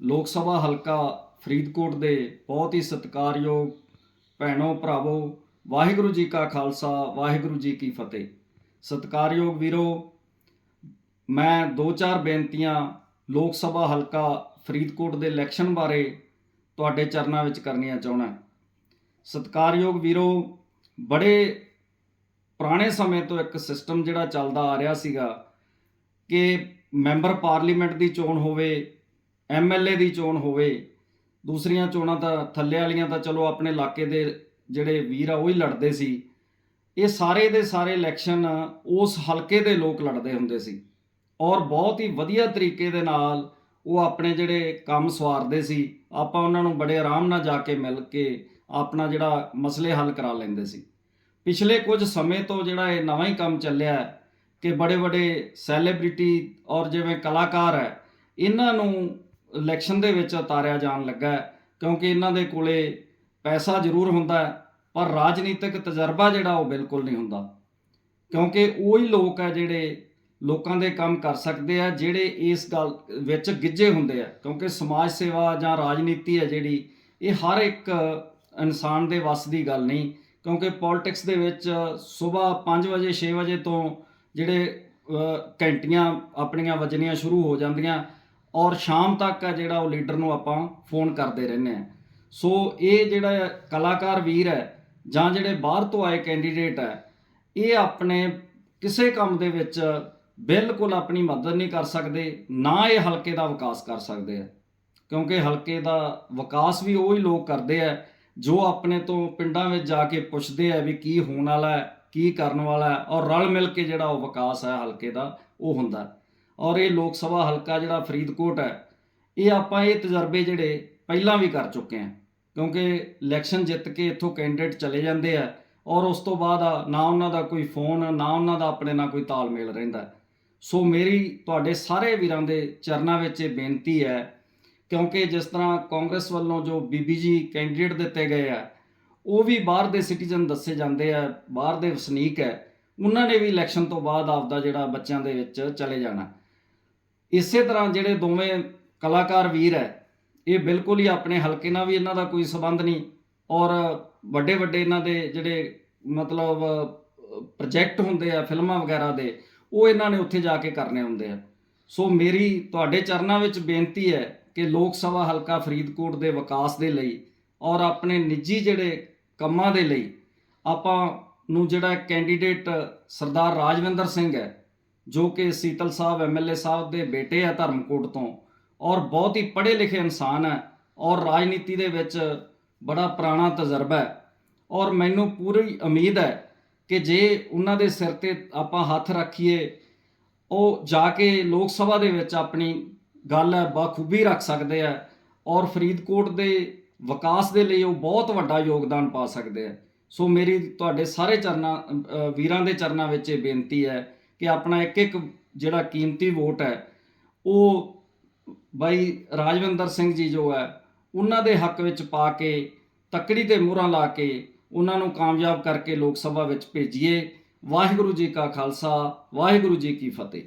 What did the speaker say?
ਲੋਕ ਸਭਾ ਹਲਕਾ ਫਰੀਦਕੋਟ ਦੇ ਬਹੁਤ ਹੀ ਸਤਿਕਾਰਯੋਗ ਭੈਣੋ ਭਰਾਵੋ, ਵਾਹਿਗੁਰੂ ਜੀ ਕਾ ਖਾਲਸਾ, ਵਾਹਿਗੁਰੂ ਜੀ ਕੀ ਫਤਿਹ। ਸਤਿਕਾਰਯੋਗ ਵੀਰੋ, ਮੈਂ ਦੋ ਚਾਰ ਬੇਨਤੀਆਂ ਲੋਕ ਸਭਾ ਹਲਕਾ ਫਰੀਦਕੋਟ ਦੇ ਇਲੈਕਸ਼ਨ ਬਾਰੇ ਤੁਹਾਡੇ ਚਰਨਾਂ ਵਿੱਚ ਕਰਨੀਆਂ ਚਾਹੁੰਦਾ ਸਤਿਕਾਰਯੋਗ ਵੀਰੋ, ਬੜੇ ਪੁਰਾਣੇ ਸਮੇਂ ਤੋਂ ਇੱਕ ਸਿਸਟਮ ਜਿਹੜਾ ਚੱਲਦਾ ਆ ਰਿਹਾ ਸੀਗਾ ਕਿ ਮੈਂਬਰ ਪਾਰਲੀਮੈਂਟ ਦੀ ਚੋਣ ਹੋਵੇ ਐਮਐਲਏ ਦੀ ਚੋਣ ਹੋਵੇ, ਦੂਸਰੀਆਂ ਚੋਣਾਂ ਤਾਂ ਥੱਲੇ ਵਾਲੀਆਂ ਤਾਂ ਚਲੋ ਆਪਣੇ ਇਲਾਕੇ ਦੇ ਜਿਹੜੇ ਵੀਰ ਆ ਉਹ ਹੀ ਲੜਦੇ ਸੀ। ਇਹ ਸਾਰੇ ਦੇ ਸਾਰੇ ਇਲੈਕਸ਼ਨ ਉਸ ਹਲਕੇ ਦੇ ਲੋਕ ਲੜਦੇ ਹੁੰਦੇ ਸੀ। ਔਰ ਬਹੁਤ ਹੀ ਵਧੀਆ ਤਰੀਕੇ ਦੇ ਨਾਲ ਉਹ ਆਪਣੇ ਜਿਹੜੇ ਕੰਮ ਸਵਾਰਦੇ ਸੀ, ਆਪਾਂ ਉਹਨਾਂ ਨੂੰ ਬੜੇ ਆਰਾਮ ਨਾਲ ਜਾ ਕੇ ਮਿਲ ਕੇ ਆਪਣਾ ਜਿਹੜਾ ਮਸਲੇ ਹੱਲ ਕਰਾ ਲੈਂਦੇ ਸੀ। ਪਿਛਲੇ ਕੁਝ ਸਮੇਂ ਤੋਂ ਜਿਹੜਾ ਇਹ ਨਵਾਂ ਹੀ ਕੰਮ ਚੱਲਿਆ ਕਿ ਬੜੇ ਬੜੇ ਸੈਲੀਬ੍ਰਿਟੀ ਔਰ ਜਿਵੇਂ ਕਲਾਕਾਰ ਹੈ, ਇਹਨਾਂ ਨੂੰ ਇਲੈਕਸ਼ਨ ਦੇ ਵਿੱਚ ਉਤਾਰਿਆ ਜਾਣ ਲੱਗਾ ਹੈ, ਕਿਉਂਕਿ ਇਹਨਾਂ ਦੇ ਕੋਲੇ ਪੈਸਾ ਜ਼ਰੂਰ ਹੁੰਦਾ ਹੈ, ਪਰ ਰਾਜਨੀਤਿਕ ਤਜਰਬਾ ਜਿਹੜਾ ਉਹ ਬਿਲਕੁਲ ਨਹੀਂ ਹੁੰਦਾ। ਕਿਉਂਕਿ ਉਹੀ ਲੋਕ ਹੈ ਜਿਹੜੇ ਲੋਕਾਂ ਦੇ ਕੰਮ ਕਰ ਸਕਦੇ ਆ, ਜਿਹੜੇ ਇਸ ਗੱਲ ਵਿੱਚ ਗਿੱਜੇ ਹੁੰਦੇ ਆ। ਕਿਉਂਕਿ ਸਮਾਜ ਸੇਵਾ ਜਾਂ ਰਾਜਨੀਤੀ ਹੈ ਜਿਹੜੀ, ਇਹ ਹਰ ਇੱਕ ਇਨਸਾਨ ਦੇ ਵੱਸ ਦੀ ਗੱਲ ਨਹੀਂ। ਕਿਉਂਕਿ ਪੋਲਿਟਿਕਸ ਦੇ ਵਿੱਚ ਸਵੇਰ 5 ਵਜੇ 6 ਵਜੇ ਤੋਂ ਜਿਹੜੇ ਘੰਟੀਆਂ ਆਪਣੀਆਂ ਵੱਜਣੀਆਂ ਸ਼ੁਰੂ ਹੋ ਜਾਂਦੀਆਂ। ਔਰ ਸ਼ਾਮ ਤੱਕ ਆ ਜਿਹੜਾ ਉਹ ਲੀਡਰ ਨੂੰ ਆਪਾਂ ਫੋਨ ਕਰਦੇ ਰਹਿੰਦੇ ਆ ਸੋ ਇਹ ਜਿਹੜਾ ਕਲਾਕਾਰ ਵੀਰ ਹੈ ਜਾਂ ਜਿਹੜੇ ਬਾਹਰ ਤੋਂ ਆਏ ਕੈਂਡੀਡੇਟ ਹੈ, ਇਹ ਆਪਣੇ ਕਿਸੇ ਕੰਮ ਦੇ ਵਿੱਚ ਬਿਲਕੁਲ ਆਪਣੀ ਮਦਦ ਨਹੀਂ ਕਰ ਸਕਦੇ, ਨਾ ਇਹ ਹਲਕੇ ਦਾ ਵਿਕਾਸ ਕਰ ਸਕਦੇ ਆ। ਕਿਉਂਕਿ ਹਲਕੇ ਦਾ ਵਿਕਾਸ ਵੀ ਉਹੀ ਲੋਕ ਕਰਦੇ ਆ ਜੋ ਆਪਣੇ ਤੋਂ ਪਿੰਡਾਂ ਵਿੱਚ ਜਾ ਕੇ ਪੁੱਛਦੇ ਆ ਵੀ ਕੀ ਹੋਣ ਵਾਲਾ ਹੈ, ਕੀ ਕਰਨ ਵਾਲਾ ਹੈ, ਔਰ ਰਲ ਮਿਲ ਕੇ ਜਿਹੜਾ ਉਹ ਵਿਕਾਸ ਹੈ ਹਲਕੇ ਦਾ, ਉਹ ਹੁੰਦਾ। ਔਰ ਇਹ ਲੋਕ ਸਭਾ ਹਲਕਾ ਜਿਹੜਾ ਫਰੀਦਕੋਟ ਹੈ, ਇਹ ਆਪਾਂ ਇਹ ਤਜਰਬੇ ਜਿਹੜੇ ਪਹਿਲਾਂ ਵੀ ਕਰ ਚੁੱਕੇ ਹਾਂ। ਕਿਉਂਕਿ ਇਲੈਕਸ਼ਨ ਜਿੱਤ ਕੇ ਇੱਥੋਂ ਕੈਂਡੀਡੇਟ ਚਲੇ ਜਾਂਦੇ ਆ ਔਰ ਉਸ ਤੋਂ ਬਾਅਦ ਨਾ ਉਹਨਾਂ ਦਾ ਕੋਈ ਫੋਨ ਨਾ ਉਹਨਾਂ ਦਾ ਆਪਣੇ ਨਾਲ ਕੋਈ ਤਾਲਮੇਲ ਰਹਿੰਦਾ। ਸੋ ਮੇਰੀ, ਤੁਹਾਡੇ ਸਾਰੇ ਵੀਰਾਂ ਦੇ ਚਰਨਾਂ ਵਿੱਚ ਇਹ ਬੇਨਤੀ ਹੈ, ਕਿਉਂਕਿ ਜਿਸ ਤਰ੍ਹਾਂ ਕਾਂਗਰਸ ਵੱਲੋਂ ਜੋ ਬੀਬੀਜੀ ਕੈਂਡੀਡੇਟ ਦਿੱਤੇ ਗਏ ਆ, ਉਹ ਵੀ ਬਾਹਰ ਦੇ ਸਿਟੀਜ਼ਨ ਦੱਸੇ ਜਾਂਦੇ ਆ, ਬਾਹਰ ਦੇ ਵਸਨੀਕ ਹੈ, ਉਹਨਾਂ ਨੇ ਵੀ ਇਲੈਕਸ਼ਨ ਤੋਂ ਬਾਅਦ ਆਪਦਾ ਜਿਹੜਾ ਬੱਚਿਆਂ ਦੇ ਵਿੱਚ ਚਲੇ ਜਾਣਾ। ਇਸੇ ਤਰ੍ਹਾਂ ਜਿਹੜੇ ਦੋਵੇਂ ਕਲਾਕਾਰ ਵੀਰ ਹੈ, ਇਹ ਬਿਲਕੁਲ ਹੀ ਆਪਣੇ ਹਲਕੇ ਨਾਲ ਵੀ ਇਹਨਾਂ ਦਾ ਕੋਈ ਸਬੰਧ ਨਹੀਂ ਔਰ ਵੱਡੇ ਵੱਡੇ ਇਹਨਾਂ ਦੇ ਜਿਹੜੇ ਮਤਲਬ ਪ੍ਰੋਜੈਕਟ ਹੁੰਦੇ ਆ, ਫਿਲਮਾਂ ਵਗੈਰਾ ਦੇ, ਉਹ ਇਹਨਾਂ ਨੇ ਉੱਥੇ ਜਾ ਕੇ ਕਰਨੇ ਹੁੰਦੇ ਆ। ਸੋ ਮੇਰੀ ਤੁਹਾਡੇ ਚਰਨਾਂ ਵਿੱਚ ਬੇਨਤੀ ਹੈ ਕਿ ਲੋਕ ਸਭਾ ਹਲਕਾ ਫਰੀਦਕੋਟ ਦੇ ਵਿਕਾਸ ਦੇ ਲਈ ਔਰ ਆਪਣੇ ਨਿੱਜੀ ਜਿਹੜੇ ਕੰਮਾਂ ਦੇ ਲਈ ਆਪਾਂ ਨੂੰ ਜਿਹੜਾ ਕੈਂਡੀਡੇਟ ਸਰਦਾਰ ਰਾਜਵਿੰਦਰ ਸਿੰਘ ਹੈ ਜੋ ਕਿ ਸੀਤਲ ਸਾਹਿਬ ਐਮਐਲਏ ਸਾਹਿਬ ਦੇ ਬੇਟੇ ਆ ਧਰਮਕੋਟ ਤੋਂ ਔਰ ਬਹੁਤ ਹੀ ਪੜ੍ਹੇ ਲਿਖੇ ਇਨਸਾਨ ਹੈ ਔਰ ਰਾਜਨੀਤੀ ਦੇ ਵਿੱਚ ਬੜਾ ਪੁਰਾਣਾ ਤਜਰਬਾ ਹੈ। ਔਰ ਮੈਨੂੰ ਪੂਰੀ ਉਮੀਦ ਹੈ ਕਿ ਜੇ ਉਹਨਾਂ ਦੇ ਸਿਰ ਤੇ ਆਪਾਂ ਹੱਥ ਰੱਖੀਏ, ਉਹ ਜਾ ਕੇ ਲੋਕ ਸਭਾ ਦੇ ਵਿੱਚ ਆਪਣੀ ਗੱਲ ਹੈ ਬਖੂਬੀ ਰੱਖ ਸਕਦੇ ਆ ਔਰ ਫਰੀਦਕੋਟ ਦੇ ਵਿਕਾਸ ਦੇ ਲਈ ਉਹ ਬਹੁਤ ਵੱਡਾ ਯੋਗਦਾਨ ਪਾ ਸਕਦੇ ਆ। ਸੋ ਮੇਰੀ ਤੁਹਾਡੇ ਸਾਰੇ ਚਰਨਾਂ ਵੀਰਾਂ ਦੇ ਚਰਨਾਂ ਵਿੱਚ ਇਹ ਬੇਨਤੀ ਹੈ ਕਿ ਆਪਣਾ ਇੱਕ ਇੱਕ ਜਿਹੜਾ ਕੀਮਤੀ ਵੋਟ ਹੈ, ਉਹ ਬਾਈ ਰਾਜਵਿੰਦਰ ਸਿੰਘ ਜੀ ਜੋ ਹੈ, ਉਹਨਾਂ ਦੇ ਹੱਕ ਵਿੱਚ ਪਾ ਕੇ, ਤੱਕੜੀ ਤੇ ਮੋਹਰਾਂ ਲਾ ਕੇ ਉਹਨਾਂ ਨੂੰ ਕਾਮਯਾਬ ਕਰਕੇ ਲੋਕ ਸਭਾ ਵਿੱਚ ਭੇਜੀਏ। ਵਾਹਿਗੁਰੂ ਜੀ ਕਾ ਖਾਲਸਾ, ਵਾਹਿਗੁਰੂ ਜੀ ਕੀ ਫਤਿਹ।